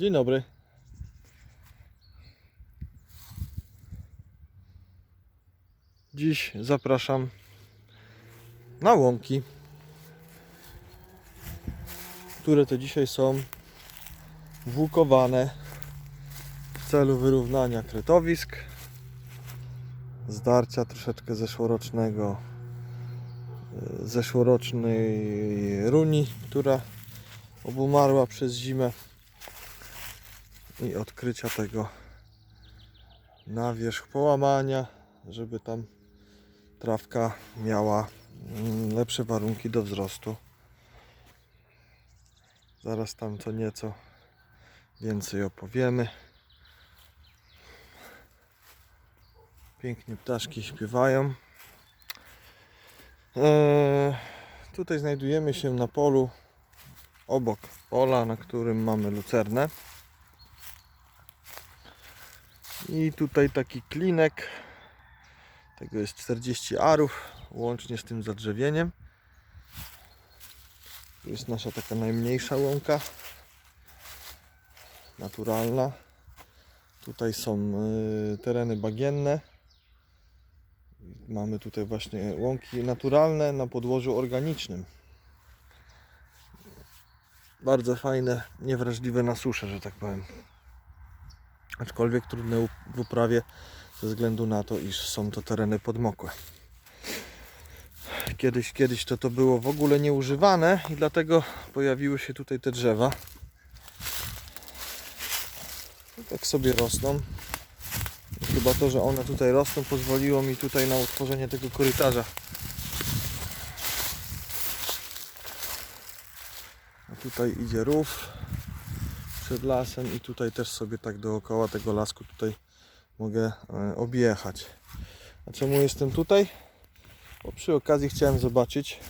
Dzień dobry. Dziś zapraszam na łąki, które to dzisiaj są włókowane w celu wyrównania kretowisk, zdarcia troszeczkę zeszłorocznego e, zeszłorocznej runi, która obumarła przez zimę i odkrycia tego na wierzch połamania, żeby tam trawka miała mm, lepsze warunki do wzrostu. Zaraz tam co nieco więcej opowiemy. Pięknie ptaszki śpiewają. Eee, tutaj znajdujemy się na polu obok pola, na którym mamy lucernę. I tutaj taki klinek. Tego jest 40 arów, łącznie z tym zadrzewieniem. Tu jest nasza taka najmniejsza łąka. Naturalna. Tutaj są y, tereny bagienne. Mamy tutaj właśnie łąki naturalne na podłożu organicznym. Bardzo fajne, niewrażliwe na suszę, że tak powiem aczkolwiek trudne w uprawie ze względu na to, iż są to tereny podmokłe. Kiedyś, kiedyś to to było w ogóle nieużywane i dlatego pojawiły się tutaj te drzewa. I tak sobie rosną. I chyba to, że one tutaj rosną pozwoliło mi tutaj na utworzenie tego korytarza. A tutaj idzie rów przed lasem i tutaj też sobie tak dookoła tego lasku tutaj mogę e, objechać. A czemu jestem tutaj? Bo przy okazji chciałem zobaczyć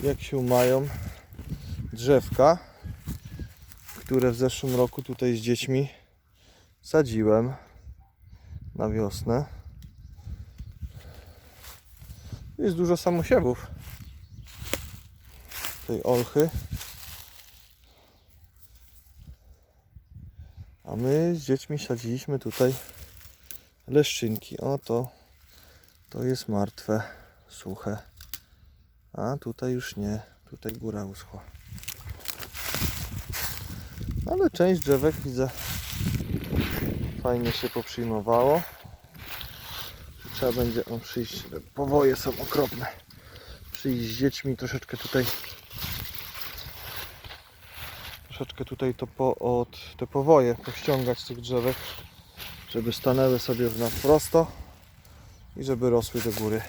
jak się mają drzewka, które w zeszłym roku tutaj z dziećmi sadziłem na wiosnę. Jest dużo samosiewów tej olchy. My z dziećmi sadziliśmy tutaj leszczynki. O to, to jest martwe, suche. A tutaj już nie. Tutaj góra uschła. Ale część drzewek widzę fajnie się poprzyjmowało. Trzeba będzie o, przyjść. Powoje są okropne. Przyjść z dziećmi troszeczkę tutaj troszeczkę tutaj to po, od te powoje pościągać z tych drzewek, żeby stanęły sobie na prosto i żeby rosły do góry.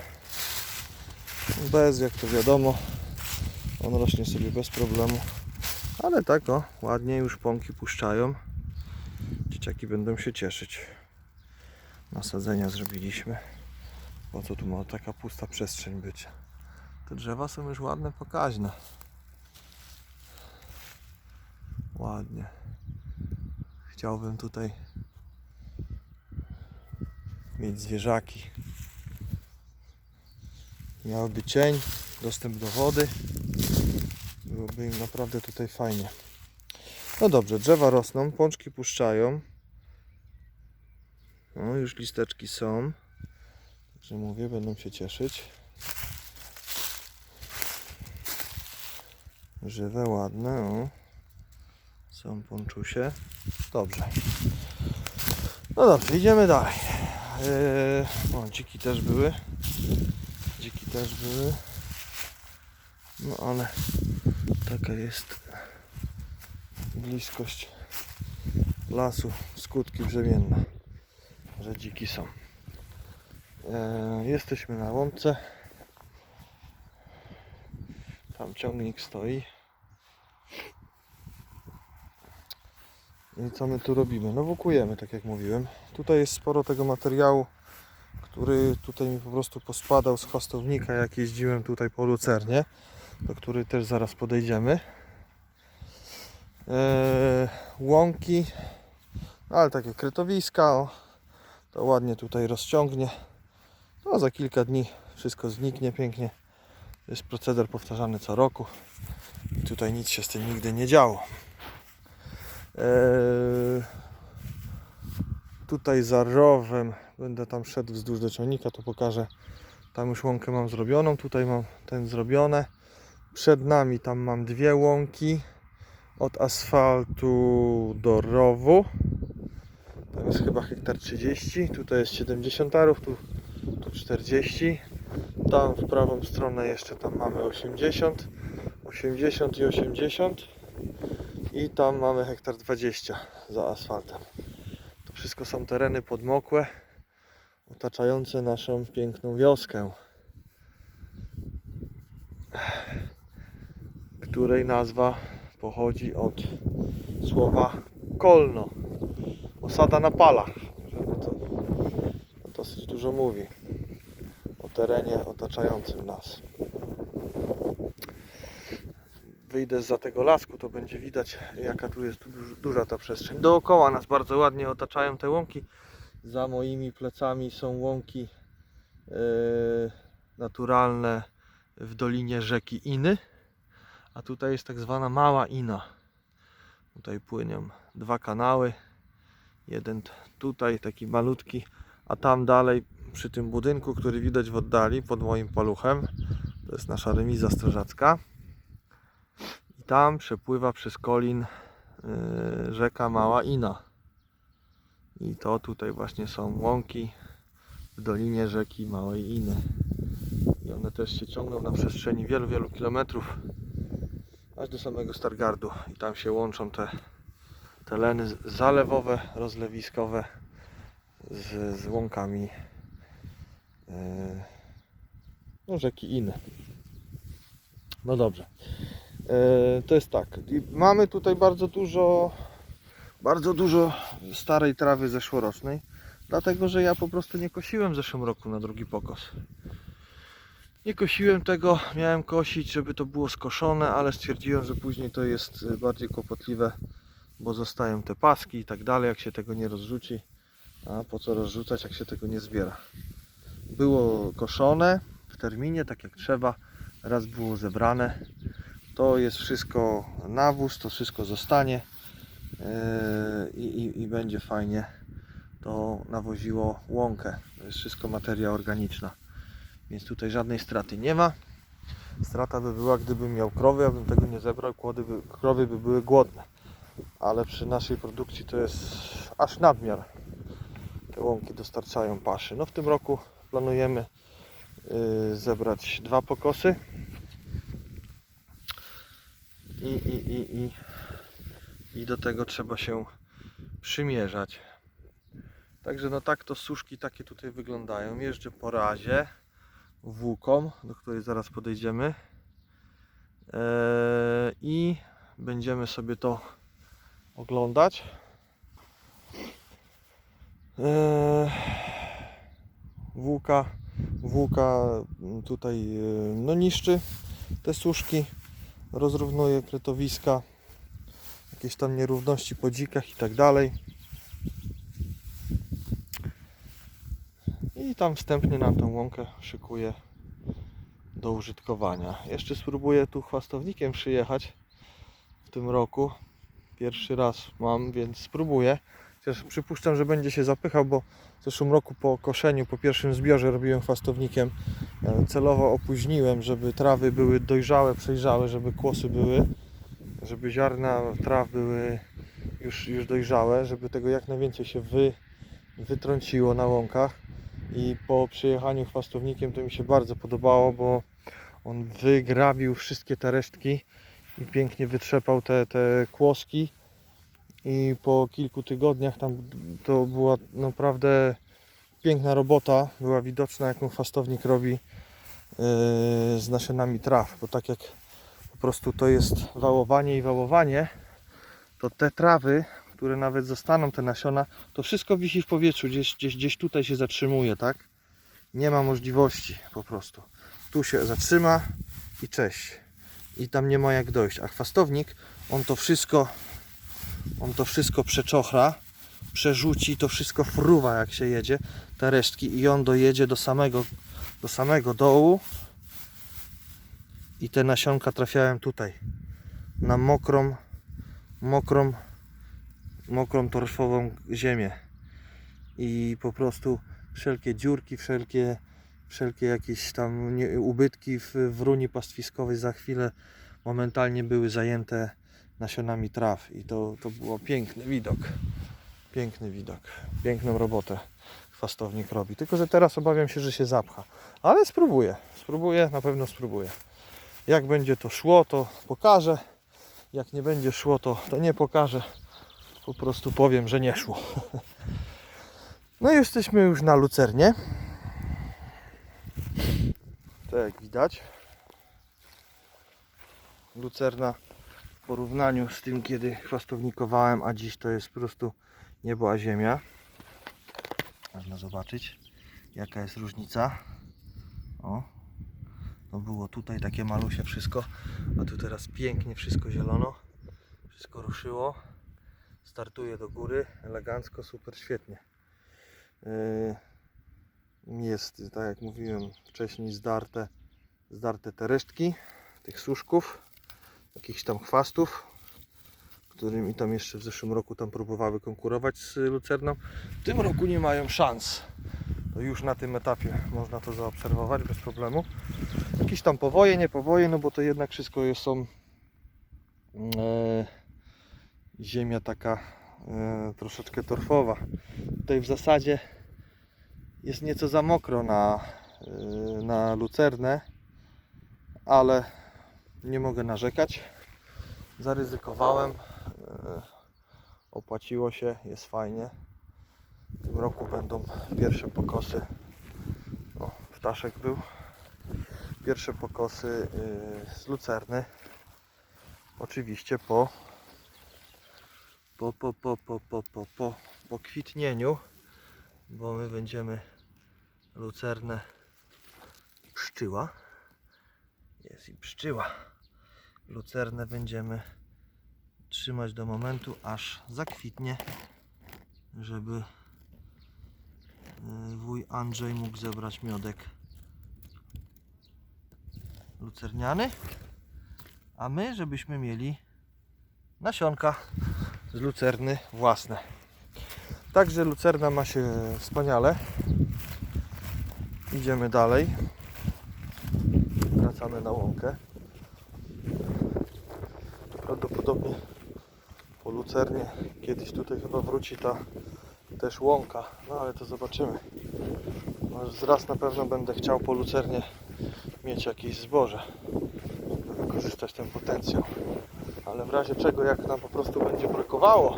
Bez, jak to wiadomo, on rośnie sobie bez problemu. Ale tak o, ładnie już pąki puszczają. Dzieciaki będą się cieszyć. Nasadzenia zrobiliśmy. Po co tu ma taka pusta przestrzeń być? Te drzewa są już ładne, pokaźne. Ładnie. Chciałbym tutaj mieć zwierzaki. Miałyby cień, dostęp do wody. Byłoby im naprawdę tutaj fajnie. No dobrze, drzewa rosną, pączki puszczają. No, już listeczki są. Także mówię, będą się cieszyć. Żywe, ładne, o. Są ponczusie. Dobrze. No dobrze, idziemy dalej. Eee, o, dziki też były. Dziki też były. No ale taka jest bliskość lasu, skutki brzemienne, że dziki są. Eee, jesteśmy na łące. Tam ciągnik stoi. Co my tu robimy? No włókujemy, tak jak mówiłem. Tutaj jest sporo tego materiału, który tutaj mi po prostu pospadał z chwastownika, jak jeździłem tutaj po lucernie, do której też zaraz podejdziemy. Eee, łąki, no ale takie krytowiska, o, to ładnie tutaj rozciągnie. No za kilka dni wszystko zniknie pięknie. Jest proceder powtarzany co roku. I tutaj nic się z tym nigdy nie działo. Eee, tutaj za rowem będę tam szedł wzdłuż do ciągnika, to pokażę. Tam już łąkę mam zrobioną, tutaj mam ten zrobione. Przed nami tam mam dwie łąki od asfaltu do rowu. Tam jest chyba hektar 30, tutaj jest 70 arów, tu, tu 40. Tam w prawą stronę jeszcze tam mamy 80, 80 i 80. I tam mamy hektar 20 za asfaltem. To wszystko są tereny podmokłe, otaczające naszą piękną wioskę, której nazwa pochodzi od słowa kolno, osada na palach. To, to dosyć dużo mówi o terenie otaczającym nas. Wyjdę za tego lasku, to będzie widać jaka tu jest duż, duża ta przestrzeń. Dookoła nas bardzo ładnie otaczają te łąki. Za moimi plecami są łąki e, naturalne w dolinie rzeki Iny. A tutaj jest tak zwana mała Ina. Tutaj płyną dwa kanały. Jeden tutaj, taki malutki, a tam dalej przy tym budynku, który widać w oddali pod moim paluchem. To jest nasza remiza strażacka. Tam przepływa przez Kolin yy, rzeka Mała Ina. I to tutaj właśnie są łąki w dolinie rzeki Małej Iny. I one też się ciągną na przestrzeni wielu, wielu kilometrów aż do samego Stargardu. I tam się łączą te tereny zalewowe, rozlewiskowe z, z łąkami yy, no, rzeki Iny. No dobrze. E, to jest tak. Mamy tutaj bardzo dużo, bardzo dużo starej trawy zeszłorocznej, dlatego że ja po prostu nie kosiłem w zeszłym roku na drugi pokos. Nie kosiłem tego, miałem kosić, żeby to było skoszone, ale stwierdziłem, że później to jest e, bardziej kłopotliwe, bo zostają te paski i tak dalej, jak się tego nie rozrzuci. A po co rozrzucać, jak się tego nie zbiera? Było koszone w terminie, tak jak trzeba, raz było zebrane. To jest wszystko nawóz, to wszystko zostanie yy, i, i, i będzie fajnie to nawoziło łąkę. To jest wszystko materia organiczna, więc tutaj żadnej straty nie ma. Strata by była, gdybym miał krowy, ja bym tego nie zebrał, kłody by, krowy by były głodne. Ale przy naszej produkcji to jest aż nadmiar. Te łąki dostarczają paszy. No w tym roku planujemy yy, zebrać dwa pokosy i, i, i, i, i do tego trzeba się przymierzać. Także no tak to suszki takie tutaj wyglądają. Jeżdżę po razie włóką, do której zaraz podejdziemy. Eee, I będziemy sobie to oglądać. Eee, Włóka, włóka tutaj e, no niszczy te suszki rozrównuje kretowiska, jakieś tam nierówności po dzikach i tak dalej. I tam wstępnie nam tą łąkę szykuję do użytkowania. Jeszcze spróbuję tu chwastownikiem przyjechać w tym roku. Pierwszy raz mam, więc spróbuję. Chociaż przypuszczam, że będzie się zapychał, bo w zeszłym roku po koszeniu, po pierwszym zbiorze robiłem chwastownikiem. E, Celowo opóźniłem, żeby trawy były dojrzałe, przejrzałe, żeby kłosy były, żeby ziarna traw były już, już dojrzałe, żeby tego jak najwięcej się wy, wytrąciło na łąkach. I po przyjechaniu chwastownikiem to mi się bardzo podobało, bo on wygrabił wszystkie te resztki i pięknie wytrzepał te, te kłoski. I po kilku tygodniach tam to była naprawdę piękna robota, była widoczna jaką chwastownik robi yy, z nasionami traw, bo tak jak po prostu to jest wałowanie i wałowanie, to te trawy, które nawet zostaną, te nasiona, to wszystko wisi w powietrzu, gdzieś, gdzieś, gdzieś tutaj się zatrzymuje, tak? Nie ma możliwości po prostu. Tu się zatrzyma i cześć. I tam nie ma jak dojść. A chwastownik, on to wszystko, on to wszystko przeczochra, przerzuci, to wszystko fruwa jak się jedzie, te resztki. I on dojedzie do samego, do samego dołu. I te nasionka trafiają tutaj. Na mokrą, mokrą mokrą, torfową ziemię. I po prostu wszelkie dziurki, wszelkie, wszelkie jakieś tam ubytki w, w runi pastwiskowej za chwilę momentalnie były zajęte nasionami traw. I to, to było piękny widok. Piękny widok. Piękną robotę chwastownik robi. Tylko, że teraz obawiam się, że się zapcha. Ale spróbuję. Spróbuję, na pewno spróbuję. Jak będzie to szło, to pokażę. Jak nie będzie szło, to, to nie pokażę. Po prostu powiem, że nie szło. No i jesteśmy już na lucernie. Tak jak widać. Lucerna w porównaniu z tym, kiedy chwastownikowałem, a dziś to jest po prostu niebo a ziemia. Można zobaczyć, jaka jest różnica. O, to było tutaj takie malusie wszystko, a tu teraz pięknie wszystko zielono. Wszystko ruszyło. Startuje do góry, elegancko, super, świetnie. Yy, Jest, tak jak mówiłem wcześniej, zdarte, zdarte te resztki tych suszków, jakichś tam chwastów, którymi tam jeszcze w zeszłym roku tam próbowały konkurować z lucerną. W tym roku nie mają szans. To już na tym etapie można to zaobserwować bez problemu. Jakieś tam powoje, nie powoje, no bo to jednak wszystko jest, są e, ziemia taka e, troszeczkę torfowa. Tutaj w zasadzie jest nieco za mokro na, e, na lucernę, ale nie mogę narzekać. Zaryzykowałem. E, opłaciło się, jest fajnie. W tym roku będą pierwsze pokosy. O, ptaszek był. Pierwsze pokosy yy, z lucerny. Oczywiście po po, po, po, po, po, po, po, po kwitnieniu, bo my będziemy lucernę pszczyła. Jest i pszczyła. Lucernę będziemy trzymać do momentu, aż zakwitnie, żeby y, wuj Andrzej mógł zebrać miodek lucerniany, a my, żebyśmy mieli nasionka z lucerny własne. Także lucerna ma się wspaniale. Idziemy dalej. Wracamy na łąkę. Prawdopodobnie po lucernie kiedyś tutaj chyba wróci ta też łąka. No ale to zobaczymy. Zraz na pewno będę chciał po lucernie mieć jakieś zboże. Żeby wykorzystać ten potencjał. Ale w razie czego jak nam po prostu będzie brakowało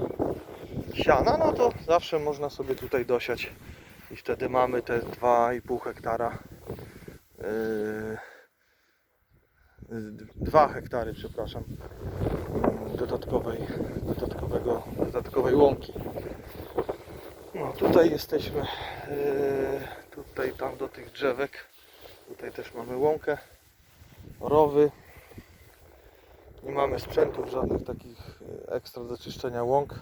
siana, no to zawsze można sobie tutaj dosiać i wtedy mamy te 2,5 hektara yy, 2 hektary, przepraszam, dodatkowej, dodatkowego, dodatkowej łąki. No tutaj jesteśmy, yy, tutaj tam do tych drzewek, tutaj też mamy łąkę, rowy. Nie mamy sprzętów żadnych takich yy, ekstra do czyszczenia łąk.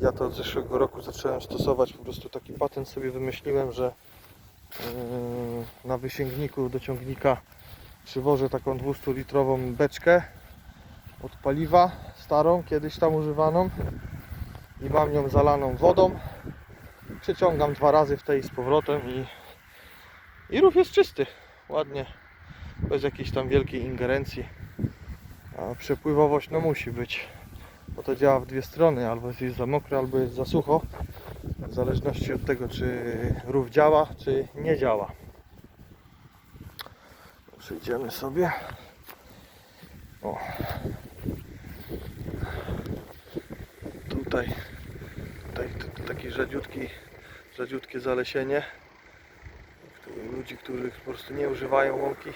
Ja to od zeszłego roku zacząłem stosować, po prostu taki patent sobie wymyśliłem, że yy, na wysięgniku do ciągnika przywożę taką 200 litrową beczkę od paliwa, starą, kiedyś tam używaną i mam ją zalaną wodą. Przeciągam dwa razy w tej z powrotem i, i rów jest czysty, ładnie, bez jakiejś tam wielkiej ingerencji. A przepływowość no musi być, bo to działa w dwie strony, albo jest za mokro, albo jest za sucho. W zależności od tego, czy rów działa, czy nie działa. Przejdziemy sobie. O. Tutaj, tutaj rzadziutki, rzadziutkie zalesienie. Ludzi, których po prostu nie używają łąki.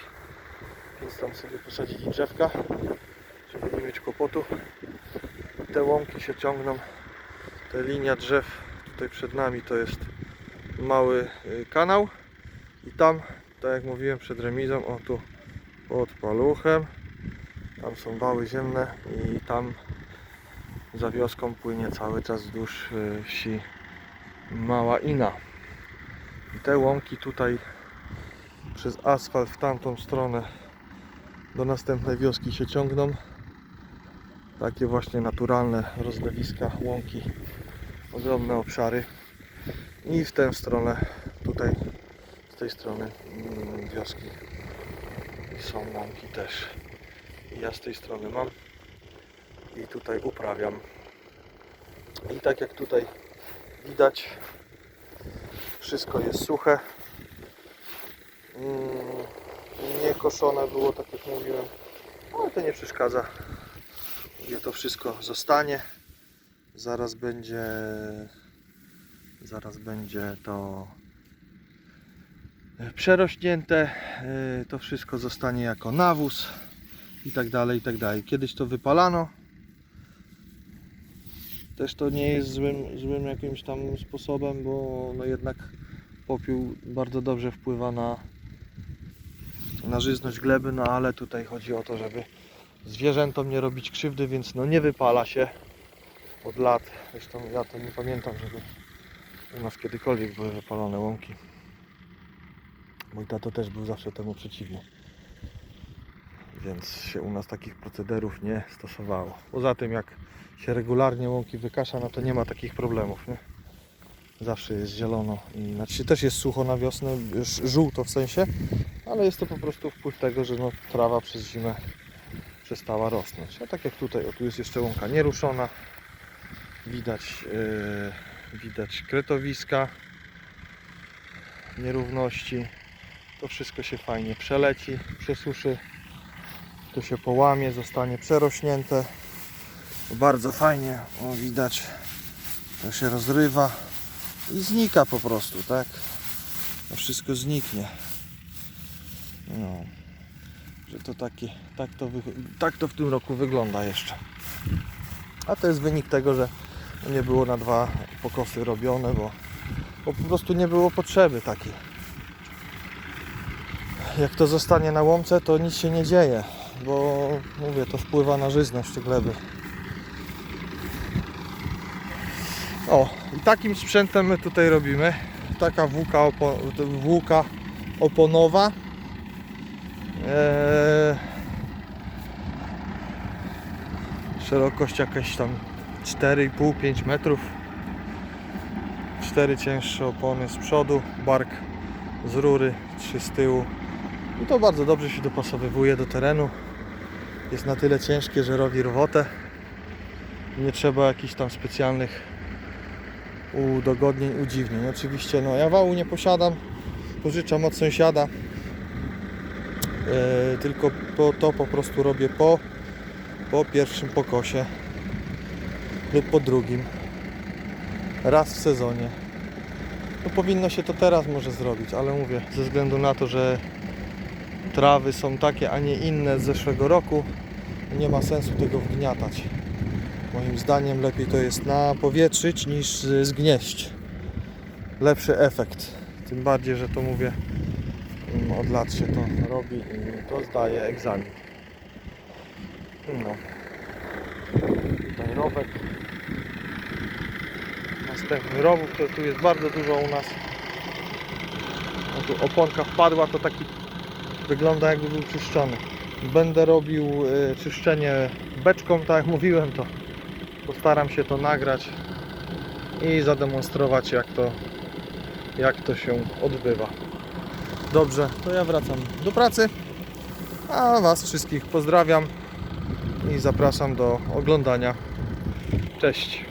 Więc tam sobie posadzili drzewka, żeby nie mieć kłopotu. Te łąki się ciągną. Ta linia drzew tutaj przed nami to jest mały y, kanał. I tam, tak jak mówiłem przed remizą, o tu pod paluchem. Tam są wały ziemne i tam za wioską płynie cały czas wzdłuż y, wsi Mała Ina. Te łąki tutaj przez asfalt w tamtą stronę do następnej wioski się ciągną. Takie właśnie naturalne rozlewiska, łąki, ogromne obszary. I w tę stronę, tutaj, z tej strony mm, wioski są łąki też. I ja z tej strony mam i tutaj uprawiam. I tak jak tutaj widać, wszystko jest suche. Mm, Nie koszone było, tak jak mówiłem, ale to nie przeszkadza. Mówię, to wszystko zostanie. Zaraz będzie zaraz będzie to przerośnięte. Yy, To wszystko zostanie jako nawóz i tak dalej, i tak dalej. Kiedyś to wypalano. Też to nie jest złym, złym jakimś tam sposobem, bo no jednak popiół bardzo dobrze wpływa na, na żyzność gleby, no ale tutaj chodzi o to, żeby zwierzętom nie robić krzywdy, więc no nie wypala się od lat. Zresztą ja to nie pamiętam, żeby u nas kiedykolwiek były wypalone łąki. Mój tato też był zawsze temu przeciwny. Więc się u nas takich procederów nie stosowało. Poza tym jak się regularnie łąki wykasza, no to nie ma takich problemów, nie? Zawsze jest zielono i znaczy też jest sucho na wiosnę, żółto w sensie, ale jest to po prostu wpływ tego, że no, trawa przez zimę przestała rosnąć. A tak jak tutaj, o tu jest jeszcze łąka nieruszona. Widać, yy, widać kretowiska, nierówności. To wszystko się fajnie przeleci, przesuszy. To się połamie, zostanie przerośnięte. Bardzo fajnie, o widać, to się rozrywa i znika po prostu, tak? To wszystko zniknie. No, że to takie, tak to, tak to w tym roku wygląda jeszcze. A to jest wynik tego, że nie było na dwa pokosy robione, bo, bo po prostu nie było potrzeby takiej. Jak to zostanie na łące, to nic się nie dzieje, bo mówię, to wpływa na żyzność gleby. O, i takim sprzętem my tutaj robimy. Taka włóka, opo, włóka oponowa. Eee, szerokość jakaś tam 4,5-5 metrów. Cztery cięższe opony z przodu, bark z rury, trzy z tyłu. I to bardzo dobrze się dopasowywuje do terenu. Jest na tyle ciężkie, że robi robotę. Nie trzeba jakichś tam specjalnych udogodnień, udziwnień. Oczywiście no ja wału nie posiadam, pożyczam od sąsiada. E, tylko po, to po prostu robię po, po pierwszym pokosie lub po drugim. Raz w sezonie. No powinno się to teraz może zrobić, ale mówię, ze względu na to, że trawy są takie, a nie inne z zeszłego roku, nie ma sensu tego wgniatać. Moim zdaniem lepiej to jest napowietrzyć niż z- zgnieść. Lepszy efekt. Tym bardziej, że to mówię, mm, od lat się to robi i to zdaje egzamin. No. Tutaj rowek. Następny rowów, to tu jest bardzo dużo u nas. O, tu oponka wpadła, to taki wygląda jakby był czyszczony. Będę robił y, czyszczenie beczką, tak jak mówiłem, to postaram się to nagrać i zademonstrować jak to, jak to się odbywa. Dobrze, to ja wracam do pracy, a Was wszystkich pozdrawiam i zapraszam do oglądania. Cześć!